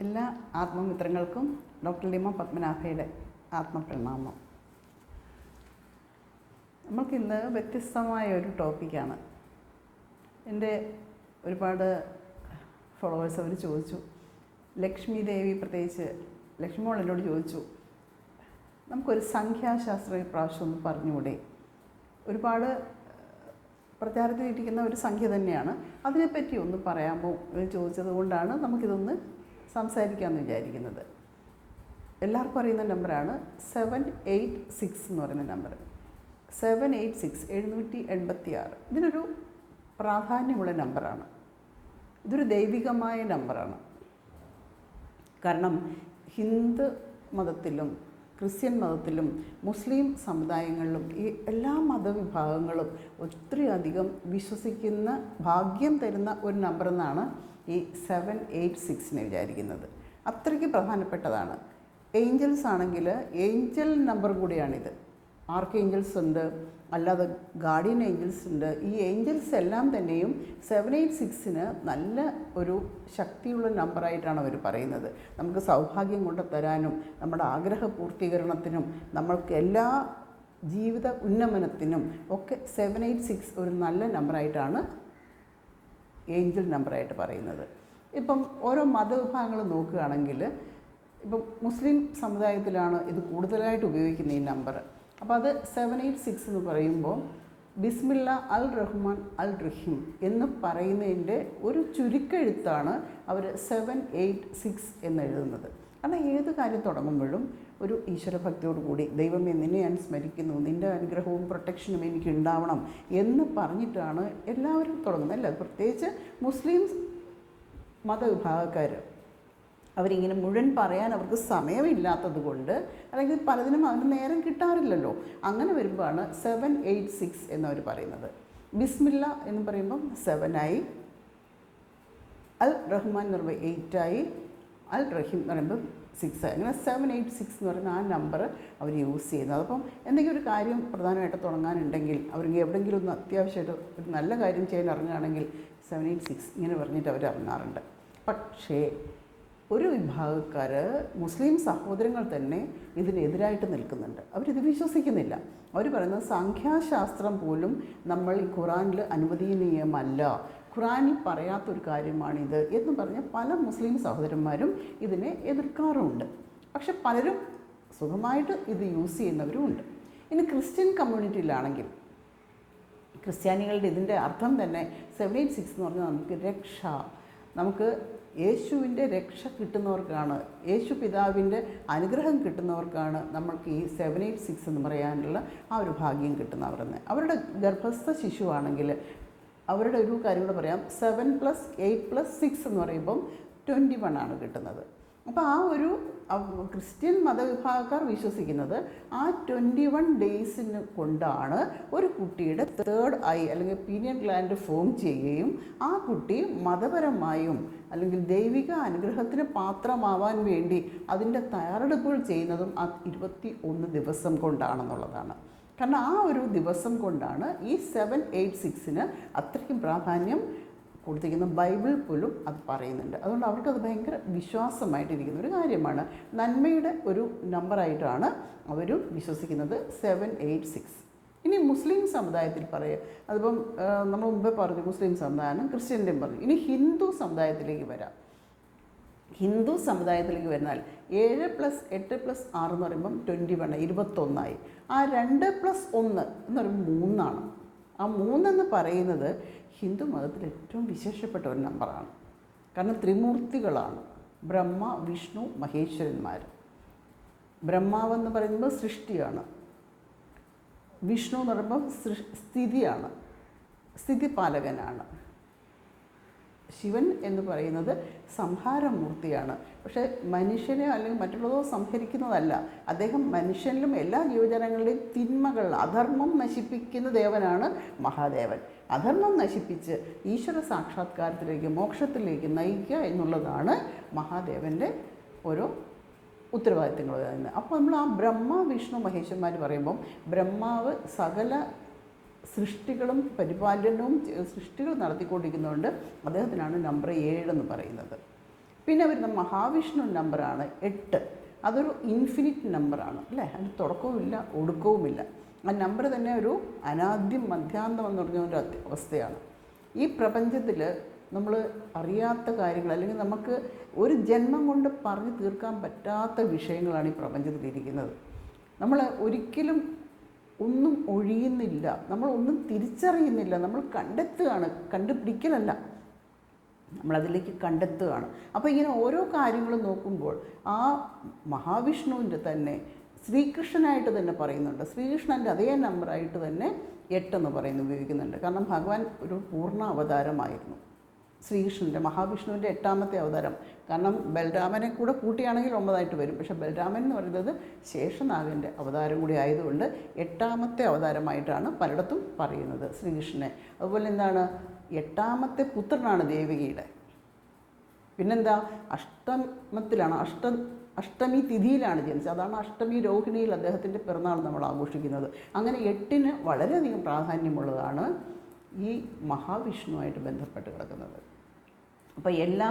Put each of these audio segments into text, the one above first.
എല്ലാ ആത്മമിത്രങ്ങൾക്കും ഡോക്ടർ ലിമ പത്മനാഭയുടെ ആത്മപ്രണാമം. നമ്മൾക്കിന്ന് വ്യത്യസ്തമായ ഒരു ടോപ്പിക്കാണ്. എന്റെ ഒരുപാട് ഫോളോവേഴ്സ് അവർ ചോദിച്ചു. ലക്ഷ്മി ദേവി പ്രത്യേകിച്ച് ലക്ഷ്മി മോൾ എന്നോട് ചോദിച്ചു. നമുക്കൊരു സംഖ്യാശാസ്ത്ര പ്രാവശ്യം ഒന്ന് പറഞ്ഞുകൂടെ? ഒരുപാട് പ്രചാരത്തിലിരിക്കുന്ന ഒരു സംഖ്യ തന്നെയാണ്. അതിനെപ്പറ്റി ഒന്ന് പറയാമോ? എന്ന് ചോദിച്ചത് കൊണ്ടാണ് നമുക്കിതൊന്ന് സംസാരിക്കാമെന്ന് വിചാരിക്കുന്നത്. എല്ലാവർക്കും അറിയുന്ന നമ്പറാണ് സെവൻ എയ്റ്റ് സിക്സ് എന്ന് പറയുന്ന നമ്പർ സെവൻ എയ്റ്റ് സിക്സ് എഴുന്നൂറ്റി എൺപത്തി ആറ് ഇതിനൊരു പ്രാധാന്യമുള്ള നമ്പറാണ്. ഇതൊരു ദൈവികമായ നമ്പറാണ്. കാരണം ഹിന്ദു മതത്തിലും ക്രിസ്ത്യൻ മതത്തിലും മുസ്ലിം സമുദായങ്ങളിലും ഈ എല്ലാ മതവിഭാഗങ്ങളും ഒത്തിരി അധികം വിശ്വസിക്കുന്ന ഭാഗ്യം തരുന്ന ഒരു നമ്പർ എന്നാണ് ഈ സെവൻ എയ്റ്റ് സിക്സിനെ വിചാരിക്കുന്നത്. അത്രയ്ക്ക് പ്രധാനപ്പെട്ടതാണ്. ഏഞ്ചൽസ് ആണെങ്കിൽ ഏഞ്ചൽ നമ്പർ കൂടിയാണിത്. ആർക്ക് ഏഞ്ചൽസ് ഉണ്ട്? അല്ലാതെ ഗാർഡിയൻ ഏഞ്ചൽസ് ഉണ്ട്. ഈ ഏഞ്ചൽസ് എല്ലാം തന്നെയും സെവൻ എയ്റ്റ് സിക്സിന് നല്ല ഒരു ശക്തിയുള്ള നമ്പറായിട്ടാണ് അവർ പറയുന്നത്. നമുക്ക് സൗഭാഗ്യം കൊണ്ട് തരാനും നമ്മുടെ ആഗ്രഹ പൂർത്തീകരണത്തിനും നമ്മൾക്ക് എല്ലാ ജീവിത ഉന്നമനത്തിനും ഒക്കെ സെവൻ എയ്റ്റ് സിക്സ് ഒരു നല്ല നമ്പറായിട്ടാണ് ഏഞ്ചൽ നമ്പറായിട്ട് പറയുന്നത്. ഇപ്പം ഓരോ മതവിഭാഗങ്ങൾ നോക്കുകയാണെങ്കിൽ ഇപ്പം മുസ്ലിം സമുദായത്തിലാണ് ഇത് കൂടുതലായിട്ട് ഉപയോഗിക്കുന്ന ഈ നമ്പർ. അപ്പോൾ അത് സെവൻ എയ്റ്റ് സിക്സ് എന്ന് പറയുമ്പോൾ ബിസ്മില്ല അൽ റഹ്മാൻ അൽ റഹീം എന്ന് പറയുന്നതിന്റെ ഒരു ചുരുക്കെഴുത്താണ് അവർ സെവൻ എയ്റ്റ് സിക്സ് എന്ന് എഴുതുന്നത്. കാരണം ഏത് കാര്യം തുടങ്ങുമ്പോഴും ഒരു ഈശ്വരഭക്തിയോടുകൂടി ദൈവമേ നിന്നെ ഞാൻ സ്മരിക്കുന്നു. നിന്റെ അനുഗ്രഹവും പ്രൊട്ടക്ഷനും എനിക്ക് ഉണ്ടാവണം എന്ന് പറഞ്ഞിട്ടാണ് എല്ലാവരും തുടങ്ങുന്നത് അല്ല? പ്രത്യേകിച്ച് മുസ്ലിം മതവിഭാഗക്കാർ അവരിങ്ങനെ മുഴുവൻ പറയാൻ അവർക്ക് സമയമില്ലാത്തത് കൊണ്ട് അല്ലെങ്കിൽ പലതിനും അവന് നേരം കിട്ടാറില്ലല്ലോ. അങ്ങനെ വരുമ്പോഴാണ് സെവൻ എയ്റ്റ് സിക്സ് എന്നവർ പറയുന്നത്. ബിസ്മില്ല എന്ന് പറയുമ്പം സെവനായി അൽ റഹ്മാൻ എന്ന് പറയുമ്പോൾ എയ്റ്റായി അൽ റഹീം എന്ന് പറയുമ്പോൾ സിക്സ് അങ്ങനെ സെവൻ എയ്റ്റ് സിക്സ് എന്ന് പറയുന്ന ആ നമ്പർ അവർ യൂസ് ചെയ്യുന്നത് അപ്പം എന്തെങ്കിലും ഒരു കാര്യം പ്രധാനമായിട്ട് തുടങ്ങാനുണ്ടെങ്കിൽ അവർക്ക് എവിടെയെങ്കിലും ഒന്ന് അത്യാവശ്യമായിട്ട് ഒരു നല്ല കാര്യം ചെയ്യാൻ ഇറങ്ങുകയാണെങ്കിൽ സെവൻ എയ്റ്റ് സിക്സ് ഇങ്ങനെ പറഞ്ഞിട്ട് അവർ ഇറങ്ങാറുണ്ട്. പക്ഷേ ഒരു വിഭാഗക്കാർ മുസ്ലിം സഹോദരങ്ങൾ തന്നെ ഇതിനെതിരായിട്ട് നിൽക്കുന്നുണ്ട്. അവരിത് വിശ്വസിക്കുന്നില്ല. അവർ പറയുന്നത് സംഖ്യാശാസ്ത്രം പോലും നമ്മൾ ഈ ഖുറാനിൽ അനുവദനീയമല്ല. ഖുറാനിൽ പറയാത്തൊരു കാര്യമാണിത് എന്ന് പറഞ്ഞ പല മുസ്ലിം സഹോദരന്മാരും ഇതിനെ എതിർക്കാറുമുണ്ട്. പക്ഷെ പലരും സുഖമായിട്ട് ഇത് യൂസ് ചെയ്യുന്നവരും ഉണ്ട്. ഇനി ക്രിസ്ത്യൻ കമ്മ്യൂണിറ്റിയിലാണെങ്കിൽ ക്രിസ്ത്യാനികളുടെ ഇതിന്റെ അർത്ഥം തന്നെ സെവൻ എയ്റ്റ് സിക്സ് എന്ന് പറഞ്ഞാൽ നമുക്ക് രക്ഷ നമുക്ക് യേശുവിന്റെ രക്ഷ കിട്ടുന്നവർക്കാണ് യേശു പിതാവിന്റെ അനുഗ്രഹം കിട്ടുന്നവർക്കാണ് നമ്മൾക്ക് ഈ സെവൻ എയ്റ്റ് സിക്സ് എന്ന് പറയാനുള്ള ആ ഒരു ഭാഗ്യം കിട്ടുന്നവരെന്ന്. അവരുടെ ഗർഭസ്ഥ ശിശുവാണെങ്കിൽ അവരുടെ ഒരു കാര്യം കൂടെ പറയാം. Seven plus eight plus six എന്ന് പറയുമ്പം ട്വന്റി വൺ ആണ് കിട്ടുന്നത്. അപ്പോൾ ആ ഒരു ക്രിസ്ത്യൻ മതവിഭാഗക്കാർ വിശ്വസിക്കുന്നത് ആ ട്വന്റി വൺ ഡേയ്സിന് കൊണ്ടാണ് ഒരു കുട്ടിയുടെ തേർഡ് ഐ അല്ലെങ്കിൽ പീനിയൻ ഗ്ലാൻഡ് ഫോം ചെയ്യുകയും ആ കുട്ടി മതപരമായും അല്ലെങ്കിൽ ദൈവിക അനുഗ്രഹത്തിന് പാത്രമാവാൻ വേണ്ടി അതിന്റെ തയ്യാറെടുപ്പുകൾ ചെയ്യുന്നതും ആ ഇരുപത്തി ഒന്ന് ദിവസം കൊണ്ടാണെന്നുള്ളതാണ്. കാരണം ആ ഒരു ദിവസം കൊണ്ടാണ് ഈ സെവൻ എയ്റ്റ് സിക്സിന് അത്രയ്ക്കും പ്രാധാന്യം കൊടുത്തിരിക്കുന്ന ബൈബിൾ പോലും അത് പറയുന്നുണ്ട്. അതുകൊണ്ട് അവർക്കത് ഭയങ്കര വിശ്വാസമായിട്ടിരിക്കുന്ന ഒരു കാര്യമാണ്. നന്മയുടെ ഒരു നമ്പറായിട്ടാണ് അവർ വിശ്വസിക്കുന്നത് സെവൻ എയ്റ്റ് സിക്സ് ഇനി മുസ്ലിം സമുദായത്തിൽ പറയുക അതിപ്പം നമ്മൾ മുമ്പേ പറഞ്ഞു മുസ്ലിം സമുദായം ക്രിസ്ത്യന്റെയും പറഞ്ഞു. ഇനി ഹിന്ദു സമുദായത്തിലേക്ക് വരാം. ഹിന്ദു സമുദായത്തിലേക്ക് വരുന്നാൽ ഏഴ് പ്ലസ് എട്ട് പ്ലസ് ആറ് എന്ന് പറയുമ്പം ട്വന്റി വൺ ഇരുപത്തൊന്നായി. ആ രണ്ട് പ്ലസ് ഒന്ന് എന്ന് പറയുമ്പോൾ മൂന്നാണ്. ആ മൂന്നെന്ന് പറയുന്നത് ഹിന്ദു മതത്തിൽ ഏറ്റവും വിശേഷപ്പെട്ട ഒരു നമ്പറാണ്. കാരണം ത്രിമൂർത്തികളാണ്. ബ്രഹ്മ വിഷ്ണു മഹേശ്വരന്മാർ ബ്രഹ്മാവെന്ന് പറയുമ്പോൾ സൃഷ്ടിയാണ്. വിഷ്ണു എന്ന് പറയുമ്പോൾ സ്ഥിതിയാണ്. സ്ഥിതിപാലകനാണ്. ശിവൻ എന്ന് പറയുന്നത് സംഹാരമൂർത്തിയാണ്. പക്ഷേ മനുഷ്യനെ അല്ലെങ്കിൽ മറ്റുള്ളതോ സംഹരിക്കുന്നതല്ല. അദ്ദേഹം മനുഷ്യനിലും എല്ലാ ജീവജനങ്ങളുടെയും തിന്മകൾ അധർമ്മം നശിപ്പിക്കുന്ന ദേവനാണ് മഹാദേവൻ. അധർമ്മം നശിപ്പിച്ച് ഈശ്വര സാക്ഷാത്കാരത്തിലേക്ക് മോക്ഷത്തിലേക്ക് നയിക്കുക എന്നുള്ളതാണ് മഹാദേവന്റെ ഓരോ ഉത്തരവാദിത്തങ്ങൾ. തന്നെ അപ്പോൾ നമ്മൾ ആ ബ്രഹ്മ വിഷ്ണു മഹേശ്വരന്മാർ പറയുമ്പം ബ്രഹ്മാവ് സകല സൃഷ്ടികളും പരിപാലനവും സൃഷ്ടികൾ നടത്തിക്കൊണ്ടിരിക്കുന്നതുകൊണ്ട് അദ്ദേഹത്തിനാണ് നമ്പർ ഏഴെന്ന് പറയുന്നത്. പിന്നെ വരുന്ന മഹാവിഷ്ണു നമ്പറാണ് എട്ട്. അതൊരു ഇൻഫിനിറ്റ് നമ്പറാണ് അല്ലേ? അതിന് തുടക്കവുമില്ല ഒടുക്കവുമില്ല. ആ നമ്പർ തന്നെ ഒരു അനാദ്യം മധ്യാന്തം എന്ന് പറഞ്ഞ ഒരു അവസ്ഥയാണ്. ഈ പ്രപഞ്ചത്തിൽ നമ്മൾ അറിയാത്ത കാര്യങ്ങൾ അല്ലെങ്കിൽ നമുക്ക് ഒരു ജന്മം കൊണ്ട് പറഞ്ഞു തീർക്കാൻ പറ്റാത്ത വിഷയങ്ങളാണ് ഈ പ്രപഞ്ചത്തിലിരിക്കുന്നത്. നമ്മൾ ഒരിക്കലും ഒന്നും ഒഴിയുന്നില്ല. നമ്മളൊന്നും തിരിച്ചറിയുന്നില്ല. നമ്മൾ കണ്ടെത്തുകയാണ്. കണ്ടുപിടിക്കലല്ല. നമ്മളതിലേക്ക് കണ്ടെത്തുകയാണ്. അപ്പോൾ ഇങ്ങനെ ഓരോ കാര്യങ്ങളും നോക്കുമ്പോൾ ആ മഹാവിഷ്ണുവിന്റെ തന്നെ ശ്രീകൃഷ്ണനായിട്ട് തന്നെ പറയുന്നുണ്ട്. ശ്രീകൃഷ്ണന്റെ അതേ നമ്പറായിട്ട് തന്നെ എട്ടെന്ന് പറയുന്നു ഉപയോഗിക്കുന്നുണ്ട് കാരണം ഭഗവാൻ ഒരു പൂർണ അവതാരമായിരുന്നു. ശ്രീകൃഷ്ണന്റെ മഹാവിഷ്ണുവിന്റെ എട്ടാമത്തെ അവതാരം. കാരണം ബലരാമനെ കൂടെ കൂട്ടിയാണെങ്കിൽ ഒമ്പതായിട്ട് വരും. പക്ഷേ ബലരാമൻ എന്ന് പറയുന്നത് ശേഷനാഗന്റെ അവതാരം കൂടി ആയതുകൊണ്ട് എട്ടാമത്തെ അവതാരമായിട്ടാണ് പലയിടത്തും പറയുന്നത് ശ്രീകൃഷ്ണനെ. അതുപോലെ എന്താണ്? എട്ടാമത്തെ പുത്രനാണ് ദേവികയുടെ. പിന്നെന്താ? അഷ്ടമത്തിലാണ് അഷ്ട അഷ്ടമി തിഥിയിലാണ് ജനിച്ചത്. അതാണ് അഷ്ടമി രോഹിണിയിൽ അദ്ദേഹത്തിന്റെ പിറന്നാൾ നമ്മൾ ആഘോഷിക്കുന്നത്. അങ്ങനെ എട്ടിന് വളരെയധികം പ്രാധാന്യമുള്ളതാണ് ഈ മഹാവിഷ്ണുവായിട്ട് ബന്ധപ്പെട്ട് കിടക്കുന്നത്. അപ്പോൾ എല്ലാ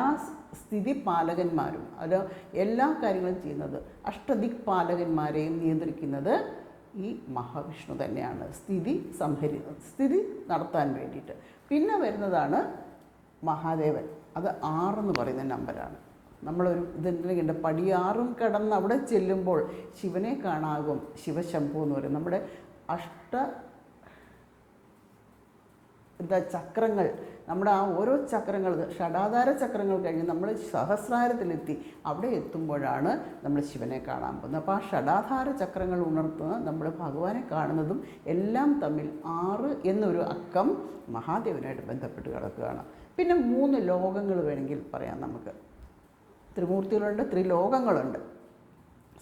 സ്ഥിതി പാലകന്മാരും അത് എല്ലാ കാര്യങ്ങളും ചെയ്യുന്നത് അഷ്ടദിക് പാലകന്മാരെയും നിയന്ത്രിക്കുന്നത് ഈ മഹാവിഷ്ണു തന്നെയാണ്. സ്ഥിതി സംഹരി സ്ഥിതി നടത്താൻ വേണ്ടിയിട്ട്. പിന്നെ വരുന്നതാണ് മഹാദേവൻ. അത് ആറെന്ന് പറയുന്ന നമ്പറാണ് നമ്മളൊരു ഇതുണ്ടെങ്കിൽ പടിയാറും കടന്ന് അവിടെ ചെല്ലുമ്പോൾ ശിവനെ കാണാകും ശിവശംഭു എന്ന് പറയും. നമ്മുടെ അഷ്ട എന്താ ചക്രങ്ങൾ? നമ്മുടെ ആ ഓരോ ചക്രങ്ങൾ ഷടാധാര ചക്രങ്ങൾ കഴിഞ്ഞ് നമ്മൾ സഹസ്രാരത്തിലെത്തി അവിടെ എത്തുമ്പോഴാണ് നമ്മൾ ശിവനെ കാണാൻ പോകുന്നത്. അപ്പോൾ ആ ഷടാധാര ചക്രങ്ങൾ ഉണർത്തുന്ന നമ്മൾ ഭഗവാനെ കാണുന്നതും എല്ലാം തമ്മിൽ ആറ് എന്നൊരു അക്കം മഹാദേവനായിട്ട് ബന്ധപ്പെട്ട് കിടക്കുകയാണ്. പിന്നെ മൂന്ന് ലോകങ്ങൾ വേണമെങ്കിൽ പറയാം നമുക്ക്. ത്രിമൂർത്തികളുണ്ട് ത്രിലോകങ്ങളുണ്ട്.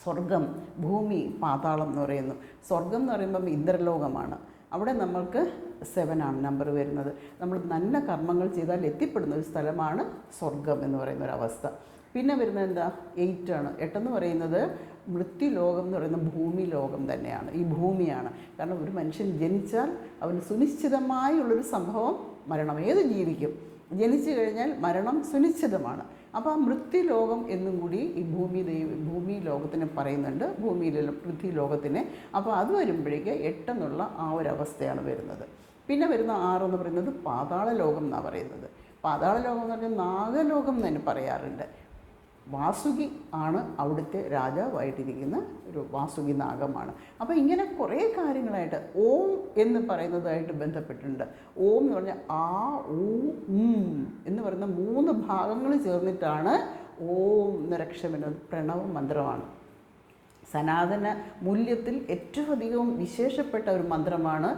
സ്വർഗം ഭൂമി പാതാളം എന്ന് പറയുന്നു. സ്വർഗം എന്ന് പറയുമ്പം ഇന്ദ്രലോകമാണ്. അവിടെ നമ്മൾക്ക് സെവൻ ആണ് നമ്പർ വരുന്നത്. നമ്മൾ നല്ല കർമ്മങ്ങൾ ചെയ്താൽ എത്തിപ്പെടുന്ന ഒരു സ്ഥലമാണ് സ്വർഗം എന്ന് പറയുന്ന ഒരു അവസ്ഥ. പിന്നെ വരുന്നത് എന്താ? എയ്റ്റ് ആണ്. എട്ടെന്ന് പറയുന്നത് മൃത്യുലോകം എന്ന് പറയുന്ന ഭൂമി ലോകം തന്നെയാണ്. ഈ ഭൂമിയാണ്. കാരണം ഒരു മനുഷ്യൻ ജനിച്ചാൽ അവന് സുനിശ്ചിതമായുള്ളൊരു സംഭവം മരണം. ഏത് ജീവിക്കും? ജനിച്ചു കഴിഞ്ഞാൽ മരണം സുനിശ്ചിതമാണ്. അപ്പോൾ ആ മൃത്യുലോകം എന്നും കൂടി ഈ ഭൂമി ദൈവ ഭൂമി ലോകത്തിനെ പറയുന്നുണ്ട് ഭൂമിയിലെ പൃഥ്വി ലോകത്തിനെ അപ്പോൾ അത് വരുമ്പോഴേക്ക് എട്ടെന്നുള്ള ആ ഒരു അവസ്ഥയാണ് വരുന്നത്. പിന്നെ വരുന്ന ആറെന്ന് പറയുന്നത് പാതാള ലോകം എന്നാണ് പറയുന്നത്. പാതാള ലോകം എന്ന് പറഞ്ഞാൽ നാഗലോകം എന്ന് തന്നെ പറയാറുണ്ട്. വാസുകി ആണ് അവിടുത്തെ രാജാവായിട്ടിരിക്കുന്ന ഒരു വാസുകി നാഗമാണ്. അപ്പോൾ ഇങ്ങനെ കുറേ കാര്യങ്ങളായിട്ട് ഓം എന്ന് പറയുന്നതായിട്ട് ബന്ധപ്പെട്ടിട്ടുണ്ട്. ഓം എന്ന് പറഞ്ഞാൽ ആ ഊ ഉം പറയുന്ന മൂന്ന് ഭാഗങ്ങൾ ചേർന്നിട്ടാണ് ഓം നിരക്ഷമെന്ന പ്രണവ മന്ത്രമാണ്. സനാതന മൂല്യത്തിൽ ഏറ്റവും അധികം വിശേഷപ്പെട്ട ഒരു മന്ത്രമാണ്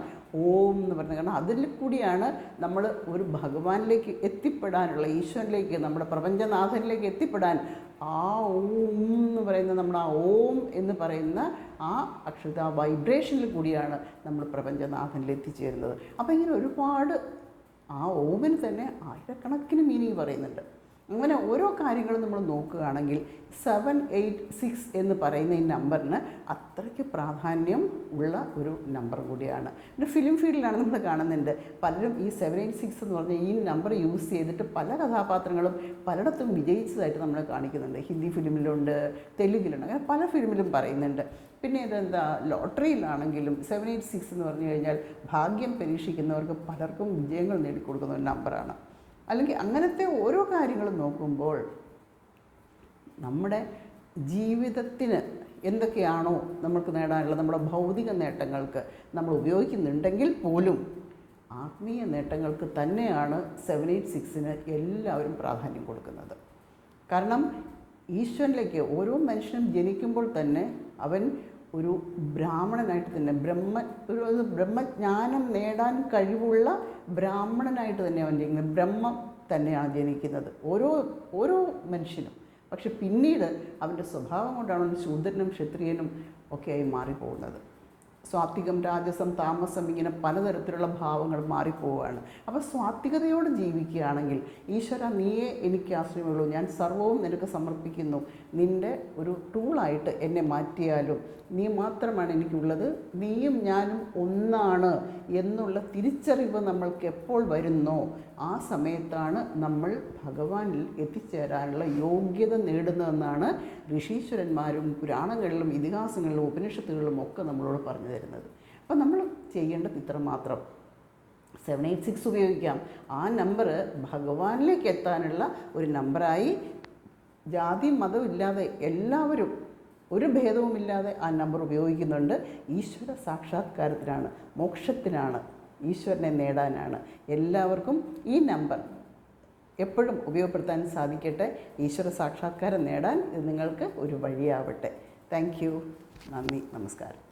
ഓം എന്ന് പറയുന്നത്. കാരണം അതിൽ കൂടിയാണ് നമ്മൾ ഒരു ഭഗവാനിലേക്ക് എത്തിപ്പെടാനുള്ള ഈശ്വരനിലേക്ക് നമ്മുടെ പ്രപഞ്ചനാഥനിലേക്ക് എത്തിപ്പെടാൻ ആ ഓം എന്ന് പറയുന്ന നമ്മൾ ആ ഓം എന്ന് പറയുന്ന ആ അക്ഷര വൈബ്രേഷനിൽ കൂടിയാണ് നമ്മൾ പ്രപഞ്ചനാഥനിൽ എത്തിച്ചേരുന്നത്. അപ്പോൾ ഇങ്ങനെ ഒരുപാട് ആ ഓമിന് തന്നെ ആയിരക്കണക്കിന് മീനിങ് പറയുന്നുണ്ട്. അങ്ങനെ ഓരോ കാര്യങ്ങളും നമ്മൾ നോക്കുകയാണെങ്കിൽ സെവൻ എയ്റ്റ് സിക്സ് എന്ന് പറയുന്ന ഈ നമ്പറിന് അത്രയ്ക്ക് പ്രാധാന്യം ഉള്ള ഒരു നമ്പർ കൂടിയാണ്. പിന്നെ ഫിലിം ഫീൽഡിലാണ് നമ്മൾ കാണുന്നുണ്ട്. പലരും ഈ സെവൻ എയ്റ്റ് സിക്സ് എന്ന് പറഞ്ഞ ഈ നമ്പർ യൂസ് ചെയ്തിട്ട് പല കഥാപാത്രങ്ങളും പലയിടത്തും വിജയിച്ചതായിട്ട് നമ്മൾ കാണിക്കുന്നുണ്ട്. ഹിന്ദി ഫിലിമിലുണ്ട് തെലുങ്കിലുണ്ട് അങ്ങനെ പല ഫിലിമിലും പറയുന്നുണ്ട്. പിന്നെ ഇതെന്താ? ലോട്ടറിയിലാണെങ്കിലും സെവൻ എയ്റ്റ് സിക്സ് എന്ന് പറഞ്ഞു കഴിഞ്ഞാൽ ഭാഗ്യം പരീക്ഷിക്കുന്നവർക്ക് പലർക്കും വിജയങ്ങൾ നേടിക്കൊടുക്കുന്ന ഒരു നമ്പറാണ് അല്ലെങ്കിൽ അങ്ങനത്തെ ഓരോ കാര്യങ്ങളും നോക്കുമ്പോൾ നമ്മുടെ ജീവിതത്തിന് എന്തൊക്കെയാണോ നമുക്ക് നേടാനുള്ള നമ്മുടെ ഭൗതിക നേട്ടങ്ങൾക്ക് നമ്മൾ ഉപയോഗിക്കുന്നുണ്ടെങ്കിൽ പോലും ആത്മീയ നേട്ടങ്ങൾക്ക് തന്നെയാണ് സെവൻ എയ്റ്റ് സിക്സിന് എല്ലാവരും പ്രാധാന്യം കൊടുക്കുന്നത്. കാരണം ഈശ്വരനിലേക്ക് ഓരോ മനുഷ്യനും ജനിക്കുമ്പോൾ തന്നെ അവൻ ഒരു ബ്രാഹ്മണനായിട്ട് തന്നെ ബ്രഹ്മ ഒരു ബ്രഹ്മജ്ഞാനം നേടാൻ കഴിവുള്ള ബ്രാഹ്മണനായിട്ട് തന്നെ അവൻ ജനിക്കുന്നത് ബ്രഹ്മം തന്നെയാണ് ജനിക്കുന്നത്. ഓരോ ഓരോ മനുഷ്യനും. പക്ഷെ പിന്നീട് അവന്റെ സ്വഭാവം കൊണ്ടാണ് ശൂദ്രനും ക്ഷത്രിയനും ഒക്കെയായി മാറിപ്പോകുന്നത്. സ്വാത്വികം രാജസം താമസം ഇങ്ങനെ പലതരത്തിലുള്ള ഭാവങ്ങൾ മാറിപ്പോവുകയാണ്. അപ്പോൾ സ്വാത്വികതയോട് ജീവിക്കുകയാണെങ്കിൽ ഈശ്വര നീയെ എനിക്ക് ആശ്രയമുള്ളൂ. ഞാൻ സർവവും നിനക്ക് സമർപ്പിക്കുന്നു. നിന്റെ ഒരു ടൂളായിട്ട് എന്നെ മാറ്റിയാലും നീ മാത്രമാണ് എനിക്കുള്ളത്. നീയും ഞാനും ഒന്നാണ് എന്നുള്ള തിരിച്ചറിവ് നമ്മൾക്ക് എപ്പോൾ വരുന്നോ ആ സമയത്താണ് നമ്മൾ ഭഗവാനിൽ എത്തിച്ചേരാനുള്ള യോഗ്യത നേടുന്നതെന്നാണ് ഋഷീശ്വരന്മാരും പുരാണങ്ങളിലും ഇതിഹാസങ്ങളിലും ഉപനിഷത്തുകളിലും ഒക്കെ നമ്മളോട് പറഞ്ഞു തരുന്നത്. അപ്പം നമ്മൾ ചെയ്യേണ്ടത് ഇത്ര മാത്രം. സെവൻ എയ്റ്റ് സിക്സ് ഉപയോഗിക്കാം. ആ നമ്പർ ഭഗവാനിലേക്ക് എത്താനുള്ള ഒരു നമ്പറായി ജാതി മതമില്ലാതെ എല്ലാവരും ഒരു ഭേദവുമില്ലാതെ ആ നമ്പർ ഉപയോഗിക്കുന്നുണ്ട്. ഈശ്വര സാക്ഷാത്കാരത്തിനാണ് മോക്ഷത്തിനാണ്. ഈശ്വരനെ നേടാനാണ്. എല്ലാവർക്കും ഈ നമ്പർ എപ്പോഴും ഉപയോഗപ്പെടുത്താൻ സാധിക്കട്ടെ. ഈശ്വര സാക്ഷാത്കാരം നേടാൻ ഇത് നിങ്ങൾക്ക് ഒരു വഴിയാവട്ടെ. താങ്ക് യു നന്ദി. നമസ്കാരം.